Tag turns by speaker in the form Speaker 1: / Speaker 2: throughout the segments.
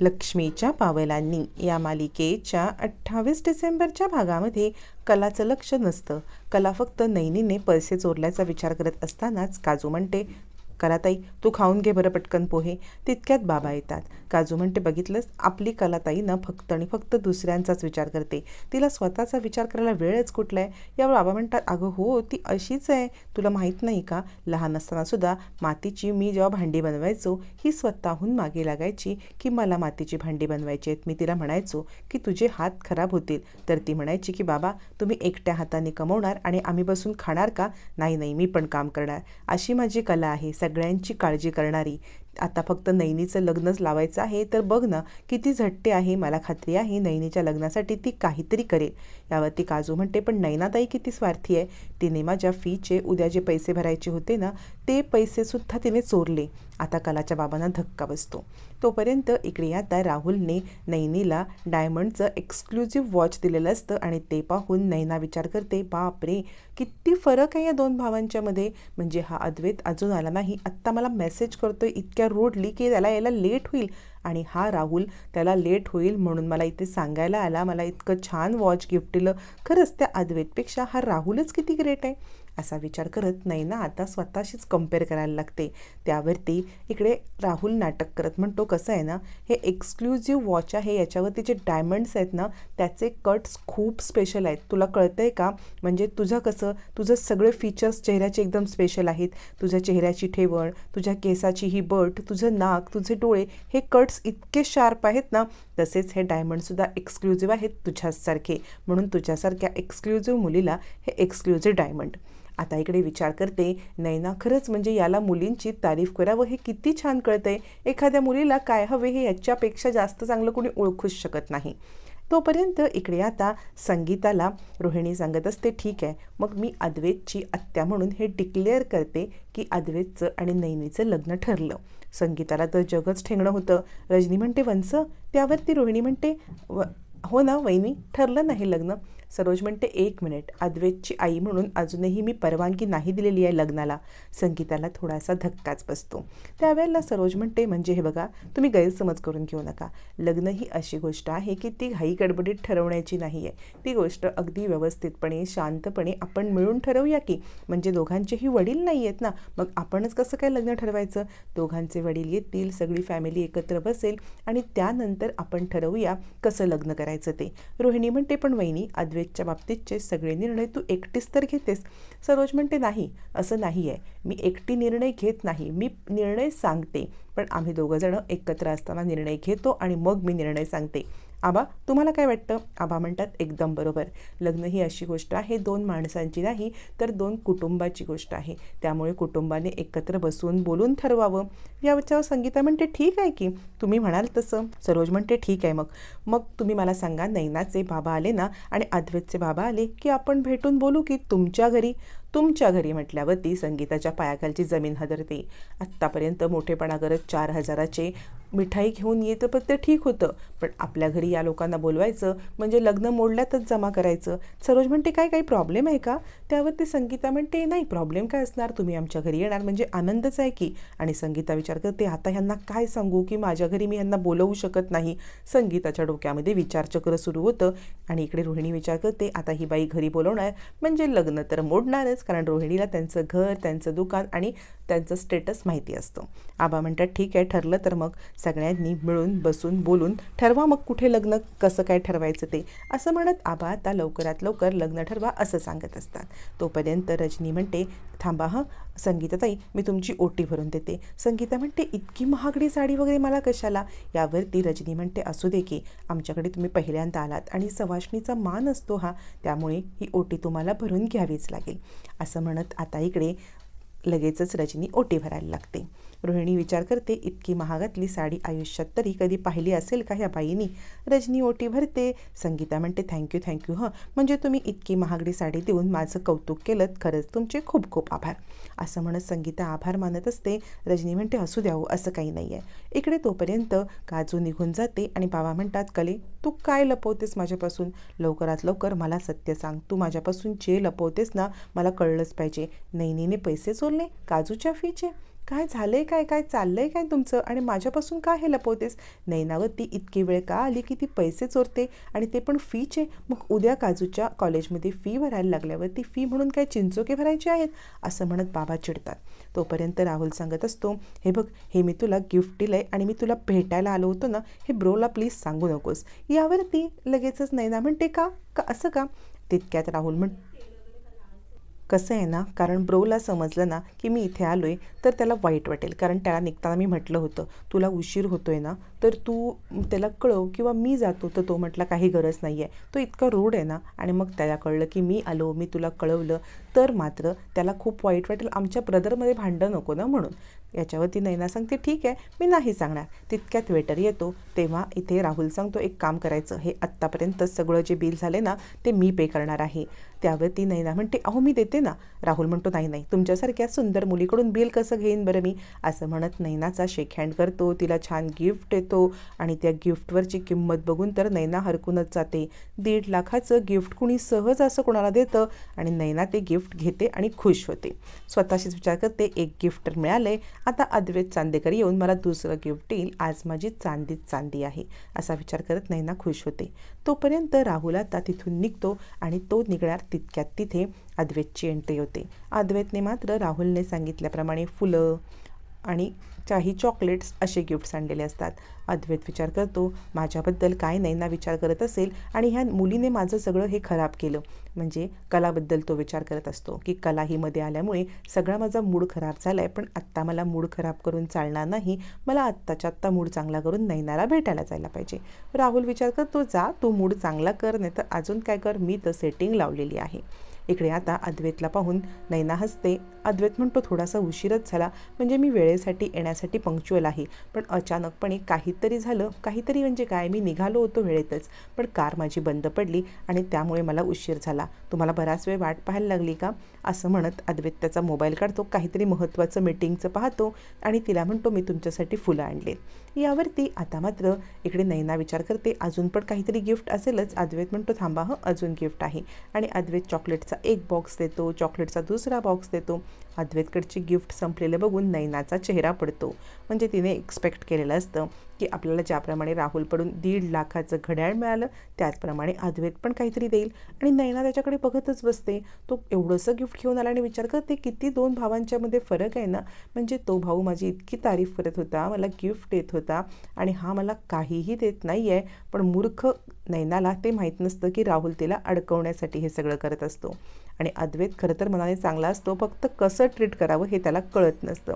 Speaker 1: लक्ष्मीच्या पावलांनी. या मालिकेच्या अठ्ठावीस डिसेंबरच्या भागामध्ये कलाचं लक्ष नसतं. कला फक्त नैनीने पैसे चोरल्याचा विचार करत असतानाच काजू म्हणते कलाताई तू खाऊन घे बरं पटकन पोहे. तितक्यात बाबा येतात. काजू म्हणते बघितलंस आपली कलाताई ना फक्त आणि फक्त दुसऱ्यांचाच विचार करते. तिला स्वतःचा विचार करायला वेळच कुठला आहे यावर बाबा म्हणतात अगं हो ती अशीच आहे. तुला माहीत नाही का? लहान असताना सुद्धा मातीची मी जेव्हा भांडी बनवायचो ही स्वतःहून मागे लागायची की मला मातीची भांडी बनवायची आहेत. मी तिला म्हणायचो की तुझे हात खराब होतील. तर ती म्हणायची की बाबा तुम्ही एकट्या हाताने कमवणार आणि आम्ही बसून खाणार का? नाही नाही मी पण काम करणार. अशी माझी कला आहे. सगळ्यांची काळजी करणारी. आता फक्त नैनीचं लग्नच लावायचं आहे तर बघ ना किती झट्टे आहे मला खात्री आहे नैनीच्या लग्नासाठी ती काहीतरी करेल. यावरती काजू म्हणते पण नैनाताई किती स्वार्थी आहे. तिने माझ्या फीचे उद्या जे पैसे भरायचे होते ना ते पैसेसुद्धा तिने चोरले. आता कलाच्या बाबांना धक्का बसतो. तोपर्यंत इकडे आता राहुलने नैनीला डायमंडचं एक्सक्लुझिव्ह वॉच दिलेलं असतं आणि ते पाहून नैना विचार करते बाप रे किती फरक आहे या दोन भावांच्यामध्ये. म्हणजे हा अद्वैत अजून आला नाही. आत्ता मला मेसेज करतोय इतक्या रोडली की त्याला यायला लेट होईल. आणि हा राहुल त्याला लेट होईल म्हणून मला इथे सांगायला आला. मला इतकं छान वॉच गिफ्ट दिलं. खरंच त्या अद्वैतपेक्षा हा राहुलच किती ग्रेट आहे. असा विचार करत नैना आता स्वतःशीच कंपेअर करायला लागते. त्यावरती इकडे राहुल नाटक करत म्हणतो कसं आहे ना हे एक्सक्लुझिव्ह वॉच आहे याच्यावरती जे डायमंड्स आहेत ना त्याचे कट्स खूप स्पेशल आहेत. तुला कळतं आहे का? म्हणजे तुझं कसं? तुझं सगळे फीचर्स चेहऱ्याचे एकदम स्पेशल आहेत. तुझ्या चेहऱ्याची ठेवण तुझ्या केसाची ही बट तुझं नाक तुझे डोळे हे कट्स इतके शार्प आहेत ना तसेच हे डायमंडसुद्धा एक्सक्लुझिव्ह आहेत तुझ्यासारखे. म्हणून तुझ्यासारख्या एक्सक्लुझिव्ह मुलीला हे एक्सक्लुझिव्ह डायमंड आता इकडे विचार करते नैना खरंच म्हणजे याला मुलींची तारीफ करावं हे किती छान कळतंय. एखाद्या मुलीला काय हवे हे याच्यापेक्षा जास्त चांगलं कोणी ओळखूच शकत नाही. तोपर्यंत इकडे आता संगीताला रोहिणी सांगत असते ठीक आहे मग मी अद्वैतची आत्या म्हणून हे डिक्लेअर करते की अद्वैतचं आणि नैनीचं लग्न ठरलं. संगीताला तर जगच ठेंगणं होतं. रजनी म्हणते वंस त्यावरती रोहिणी म्हणते व हो ना वहिनी ठरलं नाही लग्न. सरोज म्हणते एक मिनिट अद्वैतची आई म्हणून अजूनही मी परवानगी नाही दिलेली आहे लग्नाला. संगीताला थोडासा धक्काच बसतो. त्यावेळेला सरोज म्हणते म्हणजे हे बघा तुम्ही गैरसमज करून घेऊ नका. लग्न ही अशी गोष्ट आहे की ती घाई गडबडीत ठरवण्याची नाही आहे. ती गोष्ट अगदी व्यवस्थितपणे शांतपणे आपण मिळून ठरवूया की म्हणजे दोघांचेही वडील नाही आहेत ना मग आपणच कसं काय लग्न ठरवायचं? दोघांचे वडील येतील सगळी फॅमिली एकत्र बसेल आणि त्यानंतर आपण ठरवूया कसं लग्न करायचं ते. रोहिणी म्हणते पण वहिनी अद्वैत अद्वैतच्या बाबतीतचे सगळे निर्णय तू एकटीच तर घेतेस. सरोज म्हणते नाही असं नाही आहे मी एकटी निर्णय घेत नाही. मी निर्णय सांगते. पण आम्ही दोघंजणं एकत्र असताना निर्णय घेतो आणि मग मी निर्णय सांगते. आबा तुम्हाला काय वाटतं? आबा म्हणतात एकदम बरोबर. लग्न ही अशी गोष्ट आहे दोन माणसांची नाही तर दोन कुटुंबाची गोष्ट आहे. त्यामुळे कुटुंबाने एकत्र बसून बोलून ठरवावं. याच्यावर संगीता म्हणते ठीक आहे की. तुम्ही म्हणाल तसं. सरोज म्हणते ठीक आहे मग. मग तुम्ही मला सांगा नैनाचे बाबा आले ना आणि अद्वैतचे बाबा आले की आपण भेटून बोलू की तुमच्या घरी? तुमच्या घरी म्हटल्यावर ती संगीताच्या पायाखालची जमीन हदरते. आत्तापर्यंत मोठेपणा करत चार हजाराचे मिठाई घेऊन येतं पण ते ठीक होतं. पण आपल्या घरी या लोकांना बोलवायचं म्हणजे लग्न मोडल्यातच जमा करायचं. सरोज म्हणते काय काही प्रॉब्लेम आहे का? त्यावर ते संगीता म्हणते नाही प्रॉब्लेम काय असणार? तुम्ही आमच्या घरी येणार म्हणजे आनंदच आहे की. आणि संगीता विचार करते आता ह्यांना काय सांगू की माझ्या घरी मी ह्यांना बोलवू शकत नाही? संगीताच्या डोक्यामध्ये विचारचक्र सुरू होतं आणि इकडे रोहिणी विचार करते आता ही बाई घरी बोलवणार म्हणजे लग्न तर मोडणारच कारण रोहिणीला त्यांचं घर त्यांचं दुकान आणि त्यांचं स्टेटस माहिती असतं. आबा म्हणतात ठीक आहे ठरलं तर मग. सगळ्यांनी मिळून बसून बोलून ठरवा मग कुठे लग्न कसं काय ठरवायचं ते. असं म्हणत आबा आता लवकरात लवकर लग्न ठरवा असं सांगत असतात. तोपर्यंत रजनी म्हणते थांबा हं संगीताताई मी तुमची ओटी भरून देते. संगीता म्हणते इतकी महागडी साडी वगैरे मला कशाला? यावरती रजनी म्हणते असू दे की आमच्याकडे तुम्ही पहिल्यांदा आलात आणि सवाशणीचा मान असतो हा त्यामुळे ही ओटी तुम्हाला भरून घ्यावीच लागेल. असं म्हणत आता इकडे लगेचच रजनी ओटी भरायला लागते. रोहिणी विचार करते इतकी महागातली साडी आयुष्यात तरी कधी पाहिली असेल का ह्या बाईनी? रजनी ओटी भरते. संगीता म्हणते थँक्यू थँक्यू हं. म्हणजे तुम्ही इतकी महागडी साडी देऊन माझं कौतुक केलं खरंच तुमचे खूप खूप आभार. असं म्हणत संगीता आभार मानत असते. रजनी म्हणते असू द्यावं असं काही नाही आहे इकडे तोपर्यंत काजू निघून जाते आणि बाबा म्हणतात कले तू काय लपवतेस माझ्यापासून? लवकरात लवकर मला सत्य सांग. तू माझ्यापासून जे लपवतेस ना मला कळलंच पाहिजे. नैनीने पैसे चोरले काजूच्या फीचे. काय झालंय काय काय चाललंय काय तुमचं? आणि माझ्यापासून काय हे लपवतेस? नैनावती इतकी वेळ का आली की ती पैसे चोरते? आणि ते पण फीचे मग उद्या काजूच्या कॉलेजमध्ये फी भरायला लागल्यावर ती फी म्हणून काय चिंचोके भरायचे आहेत? असं म्हणत बाबा चिडतात. तोपर्यंत राहुल सांगत असतो हे बघ हे मी तुला गिफ्ट दिलं आहे आणि मी तुला भेटायला आलो होतो ना हे ब्रोला प्लीज सांगू नकोस. यावरती लगेचच नैना म्हणते का? का? असं का? तितक्यात राहुल म्हण कसं आहे ना कारण ब्रोला समजलं ना की मी इथे आलो आहे तर त्याला वाईट वाटेल. कारण त्याला निघताना मी म्हटलं होतं तुला उशीर होतो आहे ना तर तू त्याला कळव किंवा मी जातो तर तो म्हटला काही गरज नाही आहे तो इतका रूढ आहे ना. आणि मग त्याला कळलं की मी आलो मी तुला कळवलं. तर मात्र त्याला खूप वाईट वाटेल. आमच्या ब्रदरमध्ये भांडं नको ना म्हणून. याच्यावरती नैना सांगते ठीक आहे मी नाही सांगणार. तितक्यात वेटर येतो. तेव्हा इथे राहुल सांगतो एक काम करायचं. हे आत्तापर्यंत सगळं जे बिल झाले ना ते मी पे करणार आहे. त्यावरती नैना म्हणते अहो मी देते ना. राहुल म्हणतो नाही नाही. तुमच्यासारख्या सुंदर मुलीकडून बिल कसं घेईन बरं मी? असं म्हणत नैनाचा शेक हँड करतो. तिला छान गिफ्ट देतो आणि त्या गिफ्टवरची किंमत बघून तर नैना हरकूनच जाते. दीड लाखाचं गिफ्ट कुणी सहज असं कोणाला देतं? आणि नैना ते गिफ्ट घेते आणि खुश होते. स्वतःशीच विचार करते एक गिफ्ट तर मिळालं आता अद्वैत चांदेकर येऊन मला दुसरं गिफ्ट येईल आज माझी चांदीच चांदी आहे असा विचार करत नैना खुश होते. तोपर्यंत राहुल आता तिथून निघतो आणि तो निघणार तितक्यात तिथे अद्वैतची एंट्री होते. अद्वैतने मात्र राहुलने सांगितल्याप्रमाणे फुलं आणि काही चॉकलेट्स असे गिफ्ट्स आणलेले असतात. अद्वैत विचार करतो माझ्याबद्दल काय नैना विचार करत असेल आणि ह्या मुलीने माझं सगळं हे खराब केलं. म्हणजे कलाबद्दल तो विचार करत असतो की कला ही मध्ये आल्यामुळे सगळा माझा मूड खराब झाला आहे पण आत्ता मला मूड खराब करून चालणार नाही. मला आत्ताच्या आत्ता मूड चांगला करून नैनाला भेटायला जायला पाहिजे. राहुल विचार करतो जा तू मूड चांगला कर नाही तर अजून काय कर मी तर सेटिंग लावलेली आहे. इकडे आता अद्वैतला पाहून नैना हसते. अद्वैत म्हणतो थोडासा उशीरच झाला. म्हणजे मी वेळेसाठी येण्यासाठी पंक्च्युअल आहे. पण अचानकपणे काहीतरी झालं. काहीतरी म्हणजे काय? मी निघालो होतो वेळेतच. पण कार माझी बंद पडली आणि त्यामुळे मला उशीर झाला. तुम्हाला बराच वेळ वाट पाहायला लागली का? असं म्हणत अद्वैत त्याचा मोबाईल काढतो. काहीतरी महत्त्वाचं मीटिंगचं पाहतो आणि तिला म्हणतो मी तुमच्यासाठी फुलं आणले. यावरती आता मात्र इकडे नैना विचार करते अजून पण काहीतरी गिफ्ट असेलच. अद्वैत म्हणतो थांबा हं अजून गिफ्ट आहे. आणि अद्वैत चॉकलेटचा एक बॉक्स देतो चॉकलेटचा दुसरा बॉक्स देतो. अद्वैतकडची गिफ्ट संपलेलं बघून नैनाचा चेहरा पडतो. म्हणजे तिने एक्सपेक्ट केलेलं असतं की आपल्याला ज्याप्रमाणे राहुलकडून दीड लाखाचं घड्याळ मिळालं त्याचप्रमाणे अद्वैत पण काहीतरी देईल. आणि नैना त्याच्याकडे बघतच बसते. तो एवढंसं गिफ्ट घेऊन आला आणि विचार करते किती दोन भावांच्यामध्ये फरक आहे ना? म्हणजे तो भाऊ माझी इतकी तारीफ करत होता मला गिफ्ट देत होता आणि हा मला काहीही देत नाही आहे पण मूर्ख नैनाला ते माहीत नसतं की राहुल तिला अडकवण्यासाठी हे सगळं करत असतो. आणि अद्वैत खरं तर मनाने चांगला असतो फक्त कसं ट्रीट करावं हे त्याला कळत नसतं.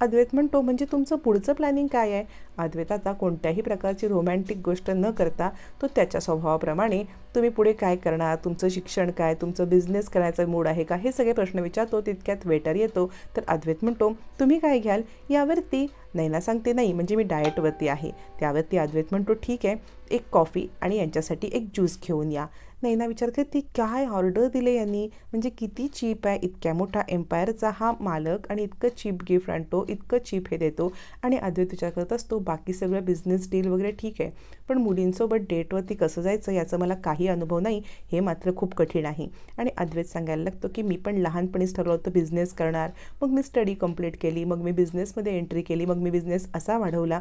Speaker 1: अद्वैत म्हणतो म्हणजे तुमचं पुढचं प्लॅनिंग काय आहे? अद्वैत आता कोणत्याही प्रकारची रोमॅन्टिक गोष्ट न करता तो त्याच्या स्वभावाप्रमाणे तुम्ही पुढे काय करणार? तुमचं शिक्षण काय? तुमचं बिझनेस करायचा मूड आहे का? हे सगळे प्रश्न विचारतो तितक्यात वेटर येतो. तर अद्वैत म्हणतो तुम्ही काय घ्याल? यावरती. नैना सांगते नाही म्हणजे मी डाएटवरती आहे. त्यावरती अद्वैत म्हणतो ठीक आहे एक कॉफी आणि यांच्यासाठी एक ज्यूस घेऊन या. नैना विचारते ती काय ऑर्डर दिले यांनी? म्हणजे किती चीप आहे इतक्या मोठा एम्पायरचा हा मालक आणि इतकं चीप गिफ्ट आणतो इतकं चीप हे देतो. आणि अद्वैत विचार करत असतो बाकी सगळं बिझनेस डील वगैरे ठीक आहे. पण मुलींसोबत डेटवरती कसं जायचं याचं मला काही अनुभव नाही हे मात्र खूप कठीण आहे. आणि अद्वैत सांगायला लागतो की मी पण लहानपणीच ठरवलं होतं बिझनेस करणार. मग मी स्टडी कंप्लीट केली मग मी बिझनेसमध्ये एंट्री केली मग मी बिझनेस असा वाढवला.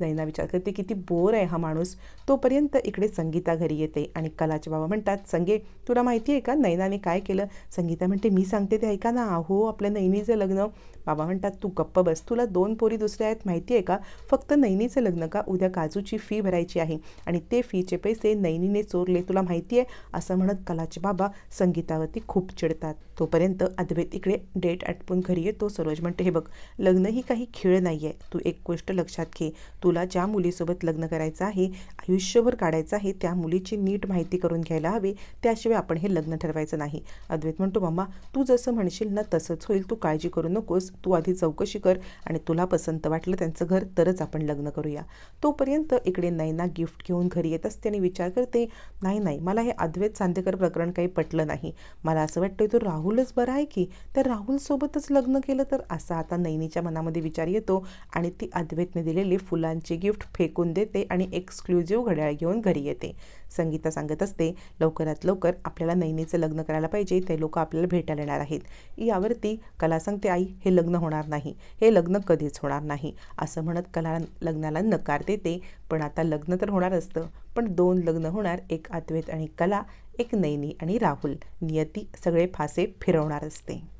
Speaker 1: नैना विचार करते किती बोर आहे हा माणूस. तोपर्यंत इकडे संगीता घरी येते आणि कलाचे बाबा म्हणतात संगे तुला माहिती आहे का? नैनाने काय केलं? संगीता म्हणते मी सांगते ते ऐका ना. हो आपल्या नैनीचं लग्न. बाबा म्हणतात तू गप्प बस. तुला दोन पोरी दुसऱ्या आहेत माहिती आहे का? फक्त नैनीचं लग्न का? उद्या काजूची फी भरायची आहे आणि ते फीचे पैसे नैनीने चोरले तुला माहिती आहे? असं म्हणत कलाचे बाबा संगीतावरती खूप चिडतात. तोपर्यंत अद्वैत इकडे डेट आटपून घरी येतो. सरोज म्हणते हे बघ लग्न ही काही खेळ नाही आहे तू एक गोष्ट लक्षात घे. तुला ज्या मुलीसोबत लग्न करायचं आहे आयुष्यभर काढायचं आहे त्या मुलीची नीट माहिती करून घ्यायला हवी. त्याशिवाय आपण हे लग्न ठरवायचं नाही. अद्वैत म्हणतो मम्मा तू जसं म्हणशील ना तसंच होईल. तू काळजी करू नकोस. तू आधी चौकशी कर आणि तुला पसंत वाटलं त्यांचं घर तरच आपण लग्न करूया. तोपर्यंत इकडे नैना गिफ्ट घेऊन घरी येत असते आणि विचार करते नाही नाही मला हे अद्वैत चांदेकर प्रकरण काही पटलं नाही. मला असं वाटतं तो राहुलच बरा आहे की? तर राहुलसोबतच लग्न केलं तर? असा आता नैनीच्या मनामध्ये विचार येतो आणि ती अद्वैतने दिलेली फुलां घड्याळांची गिफ्ट फेकून देते आणि एक्सक्लुझिव्ह घड्याळ घेऊन घरी येते. संगीता सांगत असते लवकरात लवकर आपल्याला नैनीचं लग्न करायला पाहिजे ते लोक आपल्याला भेटायला येणार आहेत. यावरती कला सांगते आई हे लग्न होणार नाही. हे लग्न कधीच होणार नाही. असं म्हणत कला लग्नाला नकार देते. पण आता लग्न तर होणार असतं पण दोन लग्न होणार एक अद्वैत आणि कला एक नैनी आणि राहुल. नियती सगळे फासे फिरवणार असते.